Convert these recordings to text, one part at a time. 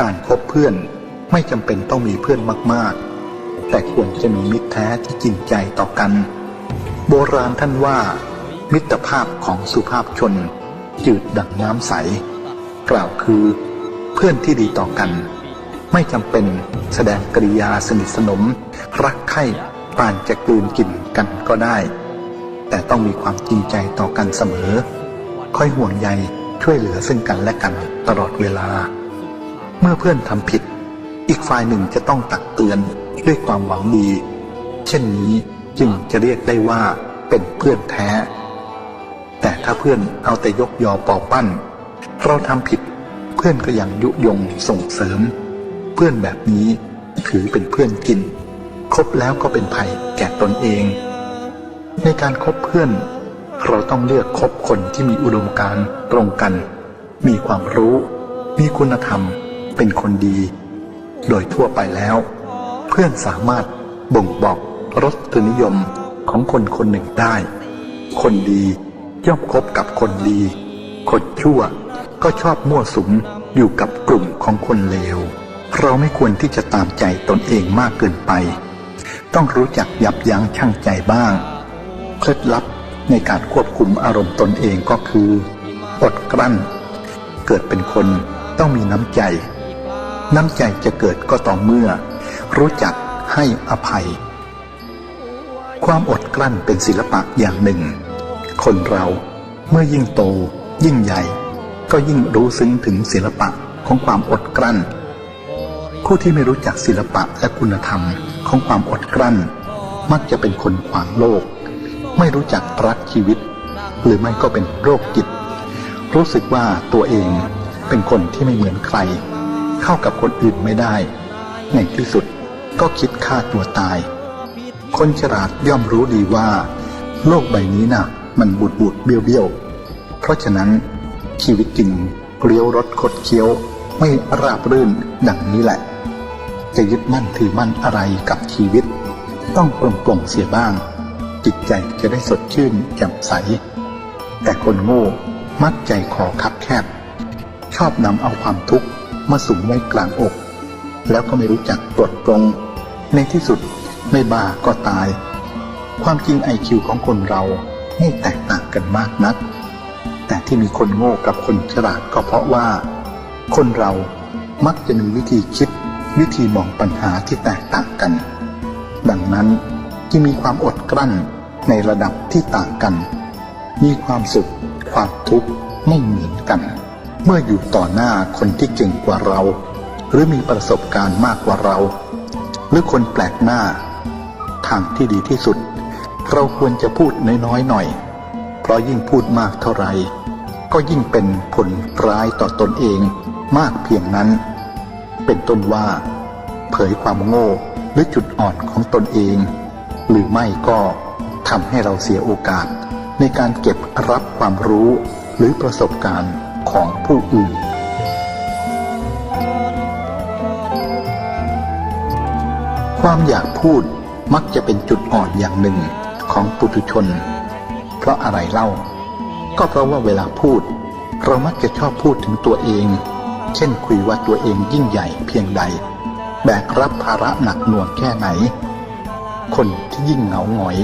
การคบเพื่อนไม่จำเป็นต้องมีเพื่อนมากๆ แต่ควรจะมีมิตรแท้ที่จริงใจต่อกัน โบราณท่านว่า มิตรภาพของสุภาพชน จืดดั่งน้ำใส กล่าวคือ เพื่อนที่ดีต่อกัน ไม่จำเป็นแสดงกริยาสนิทสนม รักใคร่ปานจะกลืนกินกันก็ได้ แต่ต้องมีความจริงใจต่อกันเสมอค่อยห่วงใยช่วยเหลือซึ่งกันและกันตลอดเวลา เมื่อเพื่อนทำผิด อีกฝ่ายหนึ่งจะต้องตักเตือนด้วยความหวังดี เช่นนี้จึงจะเรียกได้ว่าเป็นเพื่อนแท้ แต่ถ้าเพื่อนเอาแต่ยกยอปอปั้น เราทำผิด เพื่อนก็ยังยุยงส่งเสริม เพื่อนแบบนี้ถือเป็นเพื่อนกิน คบแล้วก็เป็นภัยแก่ตนเอง ในการคบเพื่อน เราต้องเลือกคบคนที่มีอุดมการณ์ตรงกัน มีความรู้ มีคุณธรรม เป็นคนดี โดยทั่วไปแล้ว เพื่อนสามารถบ่งบอกรสนิยมของคนคนหนึ่งได้ คนดีย่อมคบกับคนดี คนชั่วก็ชอบมั่วสุมอยู่กับกลุ่มของคนเลว เราไม่ควรที่จะตามใจตนเองมากเกินไป ต้องรู้จักยับยั้งชั่งใจบ้าง เคล็ดลับในการควบคุมอารมณ์ตนเองก็คือ อดกลั้น เกิดเป็นคนต้องมีน้ำใจ น้ำใจจะเกิดก็ต่อเมื่อ รู้จักให้อภัย ความอดกลั้นเป็นศิลปะอย่างหนึ่ง คนเราเมื่อยิ่งโต ยิ่งใหญ่ ก็ยิ่งรู้ซึ้งถึงศิลปะของความอดกลั้น ผู้ที่ไม่รู้จักศิลปะและคุณธรรมของความอดกลั้น มักจะเป็นคนขวางโลก ไม่รู้จักรักชีวิต หรือไม่ก็เป็นโรคจิต รู้สึกว่าตัวเองเป็นคนที่ไม่เหมือนใคร เข้ากับคนอื่นไม่ได้ ในที่สุดก็คิดฆ่าตัวตาย คนฉลาดย่อมรู้ดีว่า โลกใบนี้น่ะ มันบูดบูดเบี้ยวเบี้ยวเพราะฉะนั้นชีวิตจริงเลี้ยวรถคดเคี้ยวไม่ราบรื่นดังนี้แหละ จะยึดมั่นถือมั่นอะไรกับชีวิต ต้องปลงปลงเสียบ้าง จิตใจจะได้สดชื่นแจ่มใส แต่คนโง่มักใจคอคับแคบ ชอบนำเอาความทุกข์ มาสุมไว้กลางอก แล้วก็ไม่รู้จักตรวจตรง ในที่สุดไม่บ้าก็ตาย ความจริงไอคิวของคนเราไม่แตกต่างกันมากนัก แต่ที่มีคนโง่กับคนฉลาดก็เพราะว่า คนเรามักจะมีวิธีคิด วิธีมองปัญหาที่แตกต่างกัน ดังนั้นจึงมีความอดกลั้นในระดับที่ต่างกัน มีความสุข ความทุกข์ไม่เหมือนกัน เมื่ออยู่ต่อหน้าคนที่เก่งกว่าเรา หรือมีประสบการณ์มากกว่าเรา หรือคนแปลกหน้า ทางที่ดีที่สุด เราควรจะพูดน้อยๆหน่อย เพราะยิ่งพูดมากเท่าไหร่ก็ยิ่งเป็นผลร้ายต่อตนเองมากเพียงนั้น เป็นต้นว่า เผยความโง่หรือจุดอ่อนของตนเอง หรือไม่ก็ทำให้เราเสียโอกาสในการเก็บรับความรู้หรือประสบการณ์ ของผู้อื่น ความอยากพูดมักจะเป็นจุดอ่อนอย่างหนึ่งของปุถุชน เพราะอะไรเล่า ก็เพราะว่าเวลาพูด เรามักจะชอบพูดถึงตัวเอง เช่นคุยว่าตัวเองยิ่งใหญ่เพียงใด แบกรับภาระหนักหน่วงแค่ไหน คนที่ยิ่งเหงาหงอย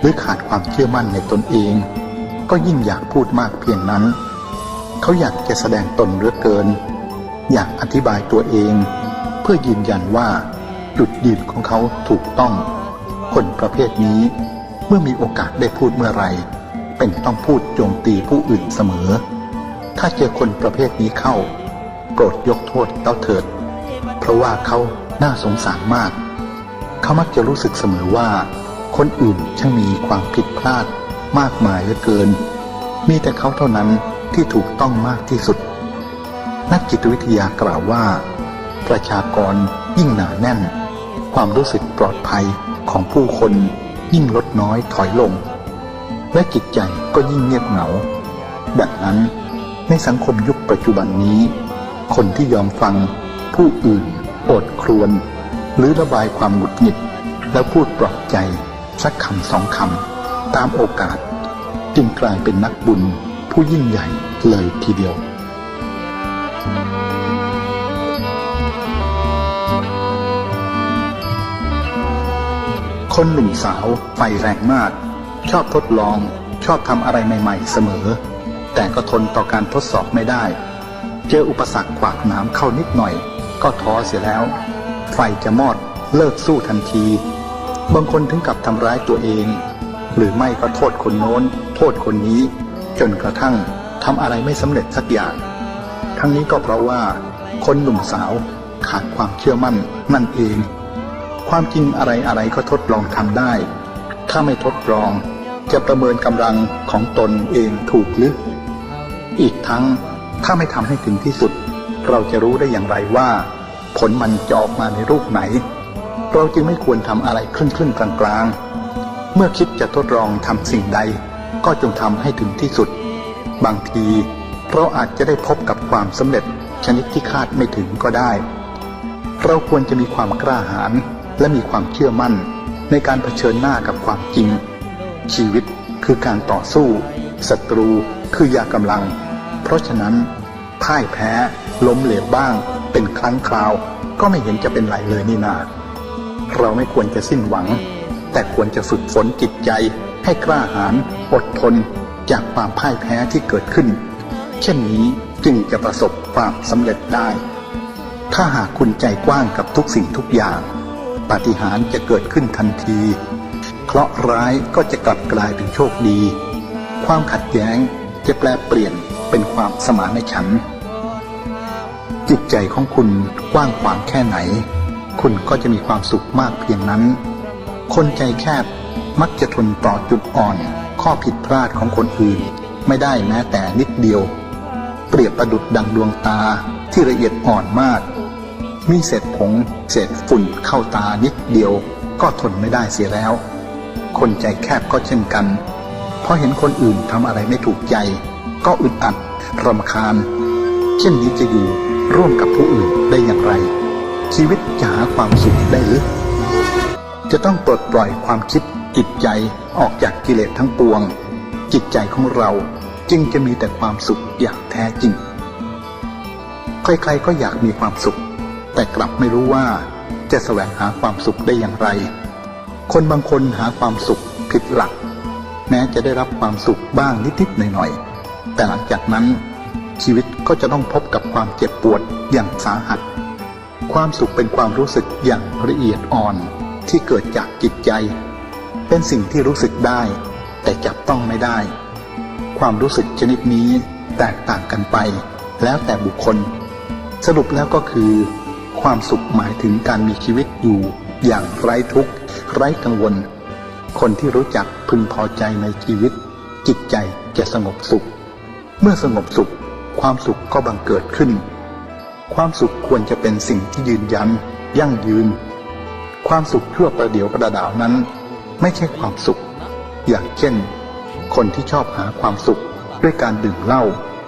หรือขาดความเชื่อมั่นในตนเอง ก็ยิ่งอยากพูดมากเพียงนั้น เขาอยากจะแสดงตนเหลือเกิน อยากอธิบายตัวเอง เพื่อยืนยันว่า จุดยืนของเขาถูกต้อง คนประเภทนี้เมื่อมีโอกาสได้พูดเมื่อไรเป็นต้องพูดโจมตีผู้อื่นเสมอ ถ้าเจอคนประเภทนี้เข้า โปรดยกโทษเต้าเถิด เพราะว่าเขาน่าสงสารมาก เขามักจะรู้สึกเสมอว่า คนอื่นช่างมีความผิดพลาดมากมายเหลือเกิน มีแต่เขาเท่านั้น ที่ถูกต้องมากที่สุด นักจิตวิทยากล่าวว่า ประชากรยิ่งหนาแน่น ความรู้สึกปลอดภัยของผู้คนยิ่งลดน้อยถอยลง และจิตใจก็ยิ่งเงียบเหงา ดังนั้นในสังคมยุคปัจจุบันนี้ คนที่ยอมฟังผู้อื่นอดครวญหรือระบายความหงุดหงิด แล้วพูดปลอบใจสักคำสองคำตามโอกาส จึงกลายเป็นนักบุญ ผู้ยิ่งใหญ่เลยทีเดียว คนหนุ่มสาวไฟแรงมาก ชอบทดลองชอบทำอะไรใหม่ ๆ เสมอ แต่ก็ทนต่อการทดสอบไม่ได้ เจออุปสรรคขวากน้ำเข้านิดหน่อย ก็ท้อเสียแล้ว ไฟจะมอดเลิกสู้ทันที บางคนถึงกับทำร้ายตัวเอง หรือไม่ก็โทษคนโน้น โทษคนนี้ จนกระทั่งทำอะไรไม่สำเร็จสักอย่าง ทั้งนี้ก็เพราะว่า คนหนุ่มสาวขาดความเชื่อมั่นนั่นเอง ความจริงอะไรอะไรก็ทดลองทำได้ ถ้าไม่ทดลองจะประเมินกำลังของตนเองถูกหรืออีกทั้งถ้าไม่ทำให้ถึงที่สุด เราจะรู้ได้อย่างไรว่า ผลมันจะออกมาในรูปไหน เราจึงไม่ควรทำอะไรครึ่งๆกลางๆ เมื่อคิดจะทดลองทำสิ่งใด ก็จงทำให้ถึงที่สุด บางทีเราอาจจะได้พบกับความสำเร็จชนิดที่คาดไม่ถึงก็ได้ เราควรจะมีความกล้าหาญและมีความเชื่อมั่น ในการเผชิญหน้ากับความจริง ชีวิตคือการต่อสู้ศัตรูคือยากำลัง เพราะฉะนั้นพ่ายแพ้ล้มเหลวบ้าง เป็นครั้งคราว ก็ไม่เห็นจะเป็นไรเลยนี่นา เราไม่ควรจะสิ้นหวัง แต่ควรจะฝึกฝนจิตใจ ให้กล้าหาญอดทนจากความพ่ายแพ้ที่เกิดขึ้น เช่นนี้จึงจะประสบความสำเร็จได้ ถ้าหากคุณใจกว้างกับทุกสิ่งทุกอย่าง ปาฏิหาริย์จะเกิดขึ้นทันที เคราะห์ร้ายก็จะกลับกลายเป็นโชคดี ความขัดแย้งจะแปลเปลี่ยนเป็นความสมานฉันท์จิตใจของคุณกว้างขวางแค่ไหน คุณก็จะมีความสุขมากเพียงนั้น คนใจแคบ มักจะทนต่อจุดอ่อน ข้อผิดพลาดของคนอื่น ไม่ได้แม้แต่นิดเดียว เปรียบประดุดดังดวงตาที่ละเอียดอ่อนมาก มีเศษผงเศษฝุ่นเข้าตานิดเดียว ก็ทนไม่ได้เสียแล้ว คนใจแคบก็เช่นกันพอเห็นคนอื่นทำอะไรไม่ถูกใจ ก็อึดอัดรำคาญ เช่นนี้จะอยู่ร่วมกับผู้อื่นได้อย่างไร ชีวิตจะหาความสุขได้หรือจะต้องปลดปล่อยความคิด จิตใจออกจากกิเลสทั้งปวง จิตใจของเราจึงจะมีแต่ความสุขอย่างแท้จริง ใครๆก็อยากมีความสุข แต่กลับไม่รู้ว่าจะแสวงหาความสุขได้อย่างไร คนบางคนหาความสุขผิดหลัก แม้จะได้รับความสุขบ้างนิดๆหน่อยๆแต่หลังจากนั้น ชีวิตก็จะต้องพบกับความเจ็บปวดอย่างสาหัส ความสุขเป็นความรู้สึกอย่างละเอียดอ่อนที่เกิดจากจิตใจ เป็นสิ่งที่รู้สึกได้ แต่จับต้องไม่ได้ ความรู้สึกชนิดนี้แตกต่างกันไป แล้วแต่บุคคล สรุปแล้วก็คือ ความสุขหมายถึงการมีชีวิตอยู่อย่างไร้ทุกข์ ไร้กังวล คนที่รู้จักพึงพอใจในชีวิต จิตใจจะสงบสุข เมื่อสงบสุข ความสุขก็บังเกิดขึ้น ความสุขควรจะเป็นสิ่งที่ยืนยัน ยั่งยืน ความสุขชั่วประเดี๋ยวประดาวนั้น ไม่ใช่ความสุข อย่างเช่น คนที่ชอบหาความสุขด้วยการดื่มเหล้า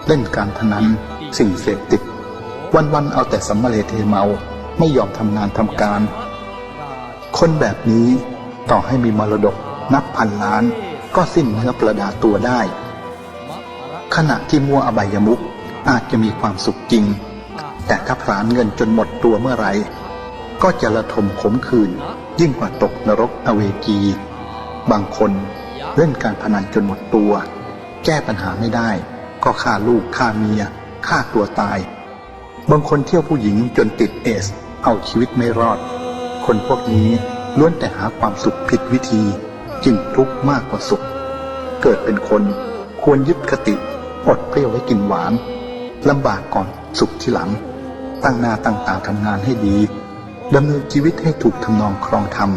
เล่นการพนัน สิ่งเสพติด วันๆเอาแต่สัมมาเลเทเมาไม่ยอมทำงานทำการ คนแบบนี้ต่อให้มีมรดกนับพันล้าน ก็สิ้นเนื้อประดาตัวได้ ขณะที่มัวอบายมุขอาจจะมีความสุขจริง แต่ถ้าพรานเงินจนหมดตัวเมื่อไหรก็จะระทมขมขื่นยิ่งกว่าตกนรกอเวจี บางคนเล่นการพนันจนหมดตัว แก้ปัญหาไม่ได้ ก็ฆ่าลูกฆ่าเมียฆ่าตัวตาย บางคนเที่ยวผู้หญิงจนติดเอส เอาชีวิตไม่รอด คนพวกนี้ล้วนแต่หาความสุขผิดวิธีจึงทุกข์มากกว่าสุข เกิดเป็นคนควรยึดคติ อดเปรี้ยวไว้กินหวานลำบากก่อนสุขที่หลัง ตั้งหน้าตั้งตาทำงานให้ดีดำเนินชีวิตให้ถูกทำนองครองธรรม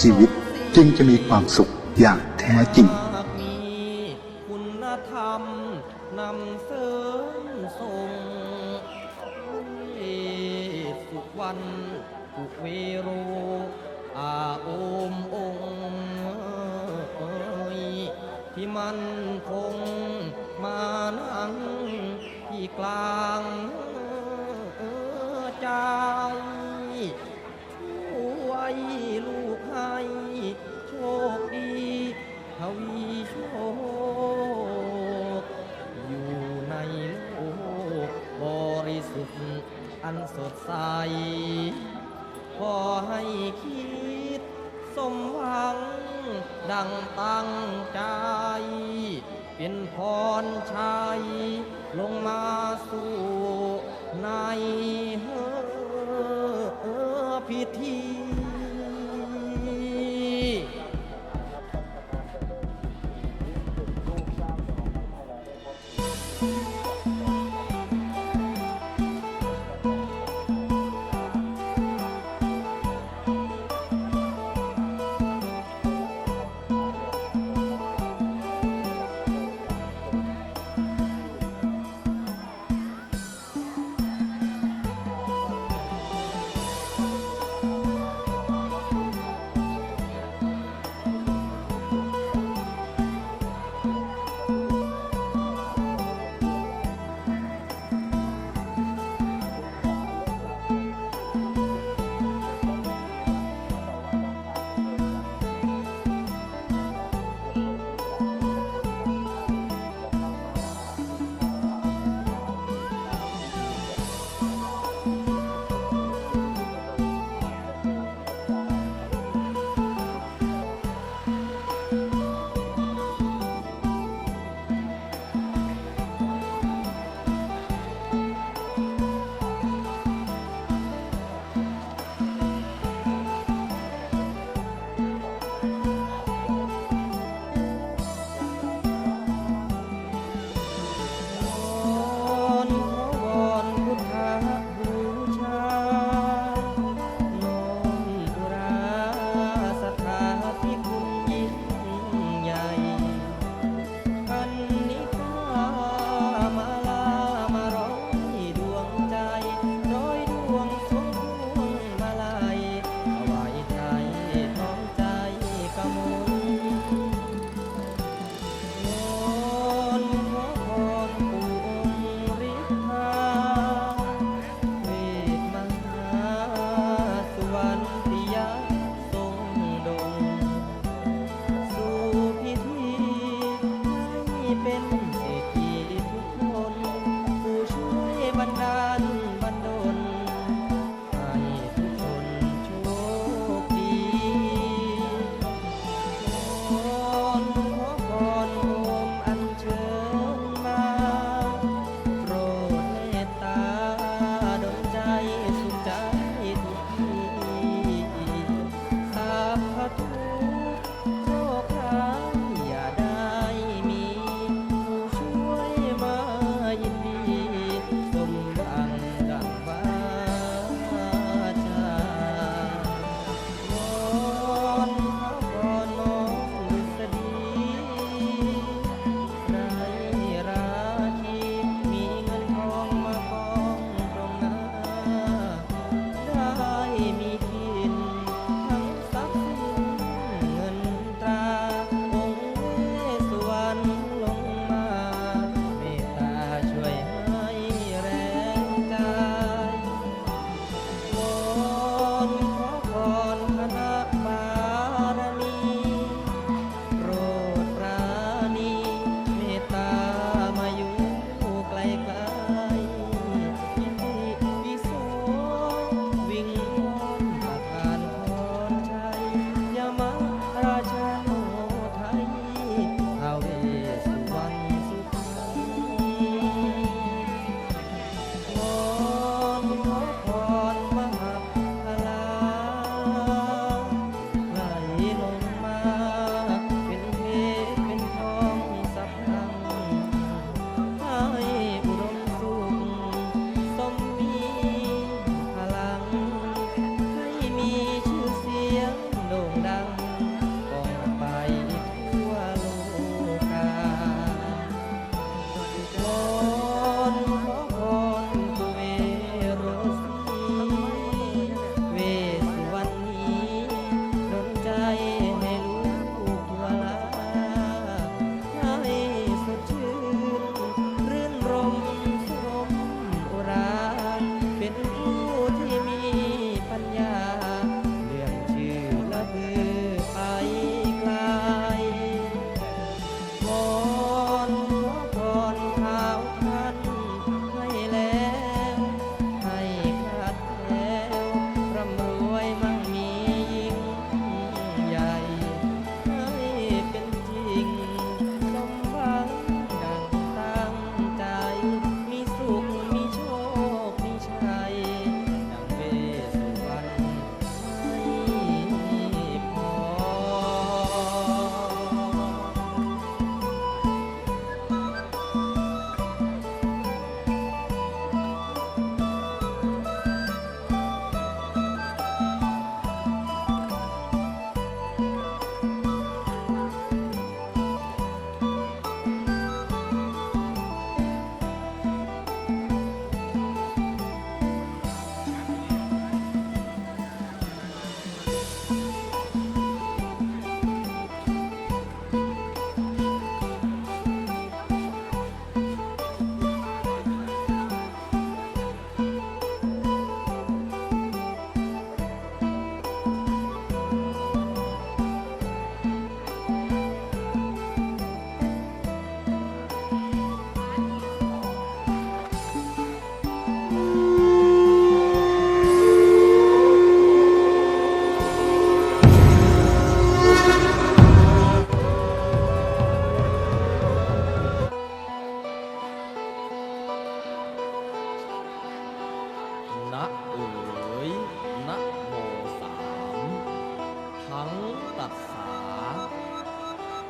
ชีวิต จึงจะมีความสุขอย่างแท้จริงคุณธรรมนำเสริมส่งสุขวันสุขเวโรอาโอมองที่มันคงมานั่งที่กลาง อันสดใส ขอให้คิดสสมหวัง ดังตั้งใจ เป็นพรชัย ลงมาสู่ในพิธี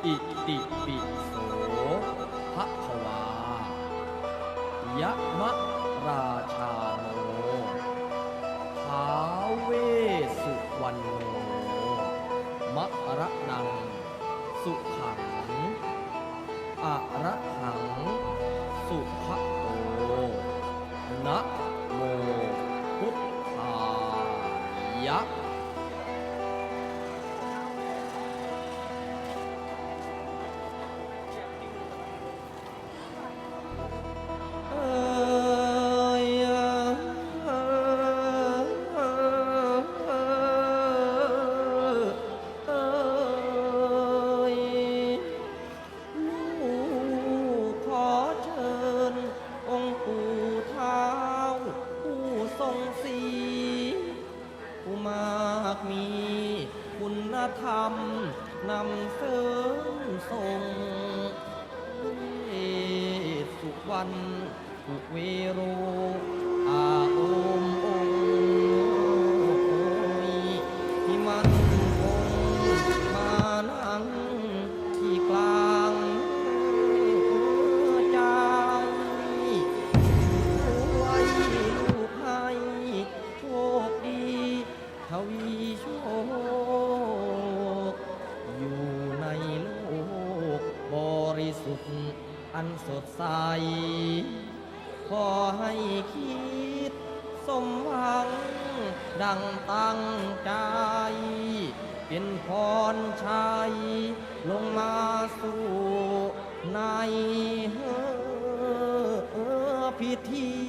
อิติปิโสภะควายะมะราชาโมทาเวสุวันโมมะระนัง สุขังอะระหัง สุภโตนะ พิธี